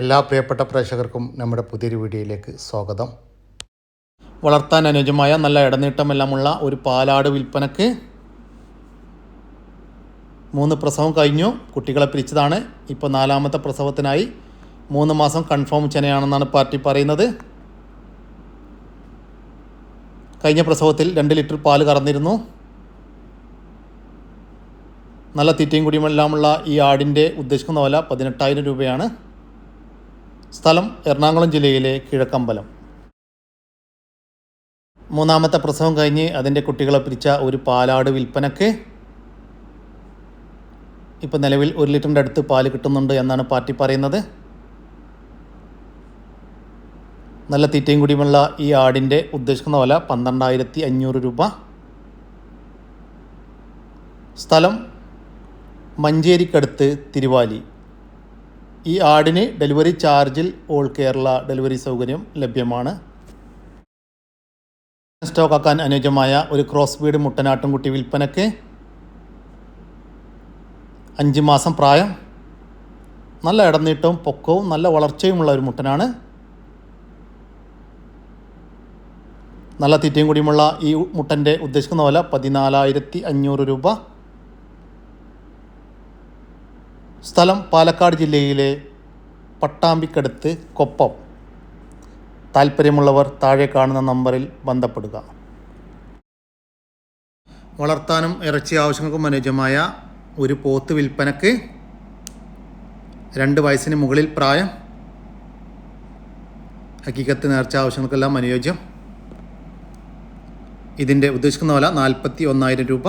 എല്ലാ പ്രിയപ്പെട്ട പ്രേക്ഷകർക്കും നമ്മുടെ പുതിയൊരു വീഡിയോയിലേക്ക് സ്വാഗതം. വളർത്താൻ അനുയോജ്യമായ നല്ല ഇടനീട്ടമെല്ലാമുള്ള ഒരു പാലാട് വിൽപ്പനക്ക് മൂന്ന് പ്രസവം കഴിഞ്ഞു. കുട്ടികളെ പിരിച്ചതാണ്. ഇപ്പോൾ നാലാമത്തെ പ്രസവത്തിനായി മൂന്ന് മാസം കൺഫേം ചെനയാണെന്നാണ് പാർട്ടി പറയുന്നത്. കഴിഞ്ഞ പ്രസവത്തിൽ രണ്ട് ലിറ്റർ പാൽ കറന്നിരുന്നു. നല്ല തീറ്റയും കുടിയുമെല്ലാമുള്ള ഈ ആടിന്റെ ഉദ്ദേശിക്കുന്ന വില പതിനെട്ടായിരം രൂപയാണ്. സ്ഥലം എറണാകുളം ജില്ലയിലെ കിഴക്കമ്പലം. മൂന്നാമത്തെ പ്രസവം കഴിഞ്ഞ് അതിന്റെ കുട്ടികളെ പിരിച്ച ഒരു പാലാട് വിൽപ്പനക്ക് ഇപ്പം നിലവിൽ ഒരു ലിറ്ററിന്റെ അടുത്ത് പാൽ കിട്ടുന്നുണ്ട് എന്നാണ് പാർട്ടി പറയുന്നത്. നല്ല തീറ്റയും കുടിയുമുള്ള ഈ ആടിന്റെ ഉദ്ദേശിക്കുന്ന വില പന്ത്രണ്ടായിരത്തി അഞ്ഞൂറ് രൂപ. സ്ഥലം മഞ്ചേരിക്കടുത്ത് തിരുവാലി. ഈ ആടിന് ഡെലിവറി ചാർജിൽ ഓൾ കേരള ഡെലിവറി സൗകര്യം ലഭ്യമാണ്. സ്റ്റോക്കാക്കാൻ അനുയോജ്യമായ ഒരു ക്രോസ് ബീഡ് മുട്ടനാട്ടുംകുട്ടി വിൽപ്പനയ്ക്ക് അഞ്ച് മാസം പ്രായം. നല്ല ഇടനീട്ടവും പൊക്കവും നല്ല വളർച്ചയുമുള്ള ഒരു മുട്ടനാണ്. നല്ല തീറ്റയും കൂടിയുമുള്ള ഈ മുട്ടന്റെ ഉദ്ദേശിക്കുന്ന പോലെ പതിനാലായിരത്തി അഞ്ഞൂറ് രൂപ. സ്ഥലം പാലക്കാട് ജില്ലയിലെ പട്ടാമ്പിക്കടുത്ത് കൊപ്പം. താല്പര്യമുള്ളവർ താഴെ കാണുന്ന നമ്പറിൽ ബന്ധപ്പെടുക. വളർത്താനും ഇറച്ചി ആവശ്യങ്ങൾക്കും അനുയോജ്യമായ ഒരു പോത്ത് വിൽപ്പനക്ക് രണ്ട് വയസ്സിന് മുകളിൽ പ്രായം ഹക്കീക്കത്ത് നേർച്ച ആവശ്യങ്ങൾക്കെല്ലാം അനുയോജ്യം. ഇതിന്റെ ഉദ്ദേശിക്കുന്ന വില നാൽപ്പത്തി ഒന്നായിരം രൂപ.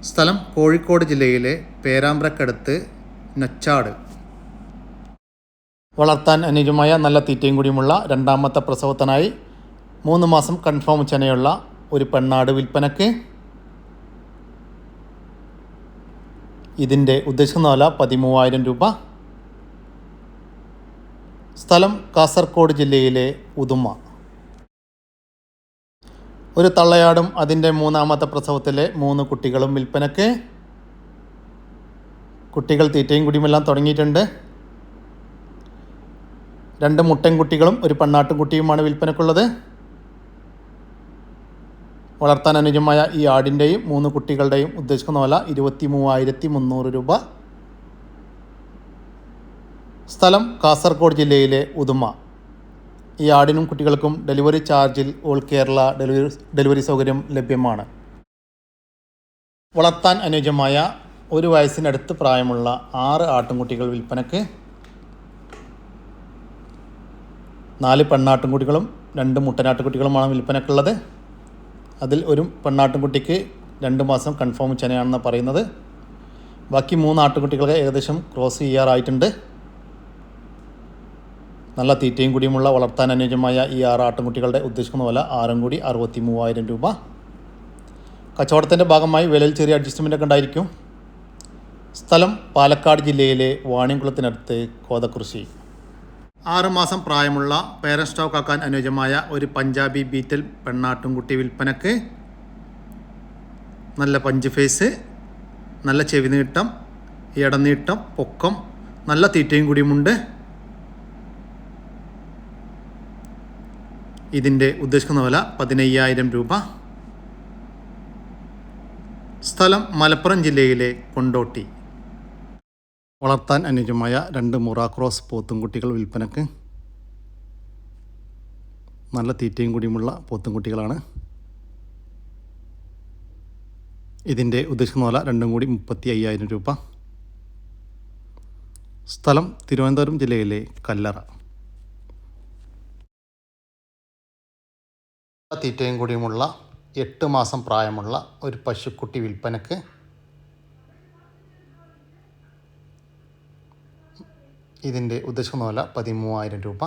സ്ഥലം കോഴിക്കോട് ജില്ലയിലെ പേരാമ്പ്രക്കടുത്ത് നച്ചാട്. വളർത്താൻ അനുജമായ നല്ല തീറ്റയും കൂടിയുമുള്ള രണ്ടാമത്തെ പ്രസവത്തിനായി മൂന്ന് മാസം കൺഫേം ചെനയുള്ള ഒരു പെണ്ണാട് വിൽപ്പനക്ക് ഇതിന്റെ ഉദ്ദേശിക്കുന്ന വില പതിമൂവായിരം രൂപ. സ്ഥലം കാസർഗോഡ് ജില്ലയിലെ ഉദുമ. ഒരു തള്ളയാടും അതിന്റെ മൂന്നാമത്തെ പ്രസവത്തിലെ മൂന്ന് കുട്ടികളും വിൽപ്പനക്ക് കുട്ടികൾ തീറ്റയും കുടിയുമെല്ലാം തുടങ്ങിയിട്ടുണ്ട്. രണ്ട് മുട്ടൻകുട്ടികളും ഒരു പെണ്ണാട്ടും കുട്ടിയുമാണ് വിൽപ്പനക്കുള്ളത്. വളർത്താൻ അനുജമായ ഈ ആടിന്റെയും മൂന്ന് കുട്ടികളുടെയും ഉദ്ദേശിക്കുന്ന വില ഇരുപത്തി മൂവായിരത്തി മുന്നൂറ് രൂപ. സ്ഥലം കാസർഗോഡ് ജില്ലയിലെ ഉദുമ. ഈ ആടിനും കുട്ടികൾക്കും ഡെലിവറി ചാർജിൽ ഓൾ കേരള ഡെലിവറി ഡെലിവറി സൗകര്യം ലഭ്യമാണ്. വളർത്താൻ അനുയോജ്യമായ ഒരു വയസ്സിനടുത്ത് പ്രായമുള്ള ആറ് ആട്ടുംകുട്ടികൾ വിൽപ്പനക്ക് നാല് പെണ്ണാട്ടുംകുട്ടികളും രണ്ട് മുട്ടനാട്ടുകുട്ടികളുമാണ് വിൽപ്പനക്കുള്ളത്. അതിൽ ഒരു പെണ്ണാട്ടുംകുട്ടിക്ക് രണ്ട് മാസം കൺഫേം ചെനയാണെന്ന് പറയുന്നത്. ബാക്കി മൂന്ന് ആട്ടുകുട്ടികൾക്ക് ഏകദേശം ക്രോസ് ചെയ്യാറായിട്ടുണ്ട്. നല്ല തീറ്റയും കൂടിയുമുള്ള വളർത്താൻ അനുയോജ്യമായ ഈ ആറ് ആട്ടുംകുട്ടികളുടെ ഉദ്ദേശിക്കുന്ന വില ആറും കൂടി അറുപത്തി മൂവായിരം രൂപ. കച്ചവടത്തിന്റെ ഭാഗമായി വിലയിൽ ചെറിയ അഡ്ജസ്റ്റ്മെന്റ് ഒക്കെ ഉണ്ടായിരിക്കും. സ്ഥലം പാലക്കാട് ജില്ലയിലെ വാണിയംകുളത്തിനടുത്ത് കോതക്കുറിശി. ആറുമാസം പ്രായമുള്ള പേരൻ സ്റ്റോക്ക് ആക്കാൻ അനുയോജ്യമായ ഒരു പഞ്ചാബി ബീറ്റൽ പെണ്ണാട്ടുംകുട്ടി വിൽപ്പനക്ക് നല്ല പഞ്ച് ഫേസ് നല്ല ചെവി നീട്ടം ഇടനീട്ടം പൊക്കം നല്ല തീറ്റയും കൂടിയുമുണ്ട്. ഇതിന്റെ ഉദ്ദേശിക്കുന്ന വില പതിനയ്യായിരം രൂപ. സ്ഥലം മലപ്പുറം ജില്ലയിലെ കൊണ്ടോട്ടി. വളർത്താൻ അനുജമായ രണ്ട് മുറാക്രോസ് പോത്തുംകുട്ടികൾ വിൽപ്പനക്ക് നല്ല തീറ്റയും കൂടിയുമുള്ള പോത്തുംകുട്ടികളാണ്. ഇതിന്റെ ഉദ്ദേശിക്കുന്ന വില രണ്ടും കൂടി മുപ്പത്തി അയ്യായിരം രൂപ. സ്ഥലം തിരുവനന്തപുരം ജില്ലയിലെ കല്ലറ. തീറ്റയും കൂടിയുമുള്ള എട്ട് മാസം പ്രായമുള്ള ഒരു പശുക്കുട്ടി വിൽപ്പനക്ക് ഇതിന്റെ ഉദ്ദേശിക്കുന്ന വില പതിമൂവായിരം രൂപ.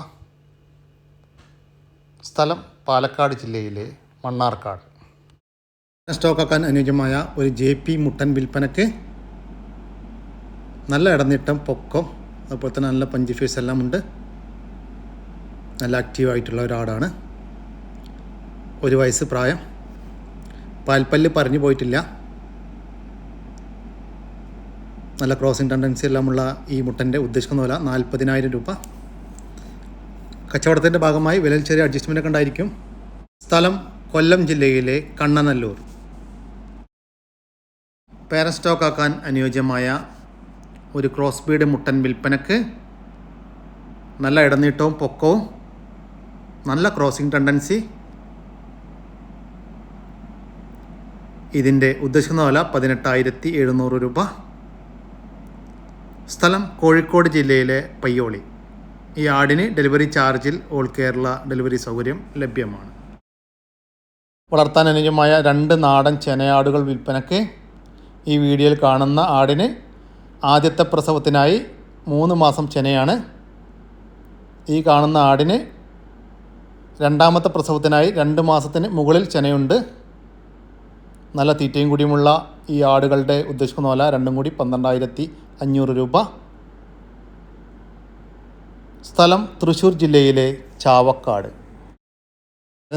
സ്ഥലം പാലക്കാട് ജില്ലയിലെ മണ്ണാർക്കാട്. സ്റ്റോക്കാക്കാൻ അനുയോജ്യമായ ഒരു ജെ പി മുട്ടൻ വിൽപ്പനയ്ക്ക് നല്ല ഇടനീട്ടം പൊക്കം അതുപോലെ തന്നെ നല്ല പഞ്ച് ഫേസ് എല്ലാം ഉണ്ട്. നല്ല ആക്റ്റീവായിട്ടുള്ള ഒരാടാണ് ഒരു വയസ്സ് പ്രായം. പാൽപ്പല്ല് പറഞ്ഞു പോയിട്ടില്ല. നല്ല ക്രോസിംഗ് ടെൻഡൻസി എല്ലാമുള്ള ഈ മുട്ടന്റെ ഉദ്ദേശിക്കുന്ന വില നാൽപ്പതിനായിരം രൂപ. കച്ചവടത്തിന്റെ ഭാഗമായി വിലയിൽ ചെറിയ അഡ്ജസ്റ്റ്മെന്റ് ഒക്കെ ഉണ്ടായിരിക്കും. സ്ഥലം കൊല്ലം ജില്ലയിലെ കണ്ണനല്ലൂർ. പേര സ്റ്റോക്ക് ആക്കാൻ അനുയോജ്യമായ ഒരു ക്രോസ് ബീഡ് മുട്ടൻ വിൽപ്പനക്ക് നല്ല ഇടനീട്ടവും പൊക്കവും നല്ല ക്രോസിംഗ് ടെൻഡൻസി ഇതിന്റെ ഉദ്ദേശിക്കുന്ന വില പതിനെട്ടായിരത്തി എഴുന്നൂറ് രൂപ. സ്ഥലം കോഴിക്കോട് ജില്ലയിലെ പയ്യോളി. ഈ ആടിന് ഡെലിവറി ചാർജിൽ ഓൾ കേരള ഡെലിവറി സൗകര്യം ലഭ്യമാണ്. വളർത്താൻ അനുജമായ രണ്ട് നാടൻ ചെനയാടുകൾ വിൽപ്പനയ്ക്ക് ഈ വീഡിയോയിൽ കാണുന്ന ആടിന് ആദ്യത്തെ പ്രസവത്തിനായി മൂന്ന് മാസം ചെനയാണ്. ഈ കാണുന്ന ആടിന് രണ്ടാമത്തെ പ്രസവത്തിനായി രണ്ട് മാസത്തിന് മുകളിൽ ചെനയുണ്ട്. നല്ല തീറ്റയും കൂടിയുമുള്ള ഈ ആടുകളുടെ ഉദ്ദേശിക്കുന്ന പോലെ രണ്ടും കൂടി പന്ത്രണ്ടായിരത്തി അഞ്ഞൂറ് രൂപ. സ്ഥലം തൃശ്ശൂർ ജില്ലയിലെ ചാവക്കാട്.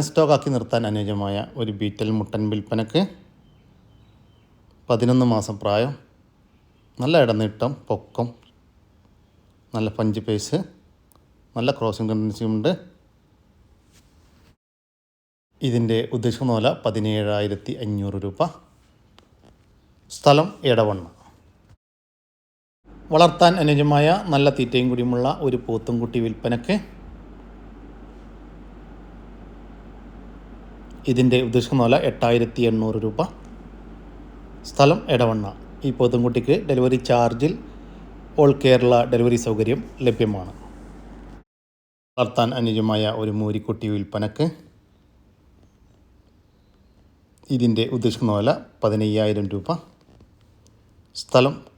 സ്റ്റോക്കാക്കി നിർത്താൻ അനുയോജ്യമായ ഒരു ബീറ്റൽ മുട്ടൻ വിൽപ്പനക്ക് പതിനൊന്ന് മാസം പ്രായം നല്ല ഇടനീട്ടം പൊക്കം നല്ല പഞ്ച് പേസ് നല്ല ക്രോസിംഗ് ഉണ്ട്. ഇതിന്റെ ഉദ്ദേശിക്കുന്ന വില പതിനേഴായിരത്തി അഞ്ഞൂറ് രൂപ. സ്ഥലം എടവണ്ണ. വളർത്താൻ അനുജമായ നല്ല തീറ്റയും കൂടിയുമുള്ള ഒരു പോത്തുംകുട്ടി വിൽപ്പനക്ക് ഇതിന്റെ ഉദ്ദേശിക്കുന്ന വില എട്ടായിരത്തി എണ്ണൂറ് രൂപ. സ്ഥലം എടവണ്ണ. ഈ പോത്തുംകുട്ടിക്ക് ഡെലിവറി ചാർജിൽ ഓൾ കേരള ഡെലിവറി സൗകര്യം ലഭ്യമാണ്. വളർത്താൻ അനുജമായ ഒരു മൂരിക്കുട്ടി വിൽപ്പനക്ക് ഇതിന്റെ ഉദ്ദേശിക്കുന്ന വില പതിനയ്യായിരം രൂപ. സ്ഥലം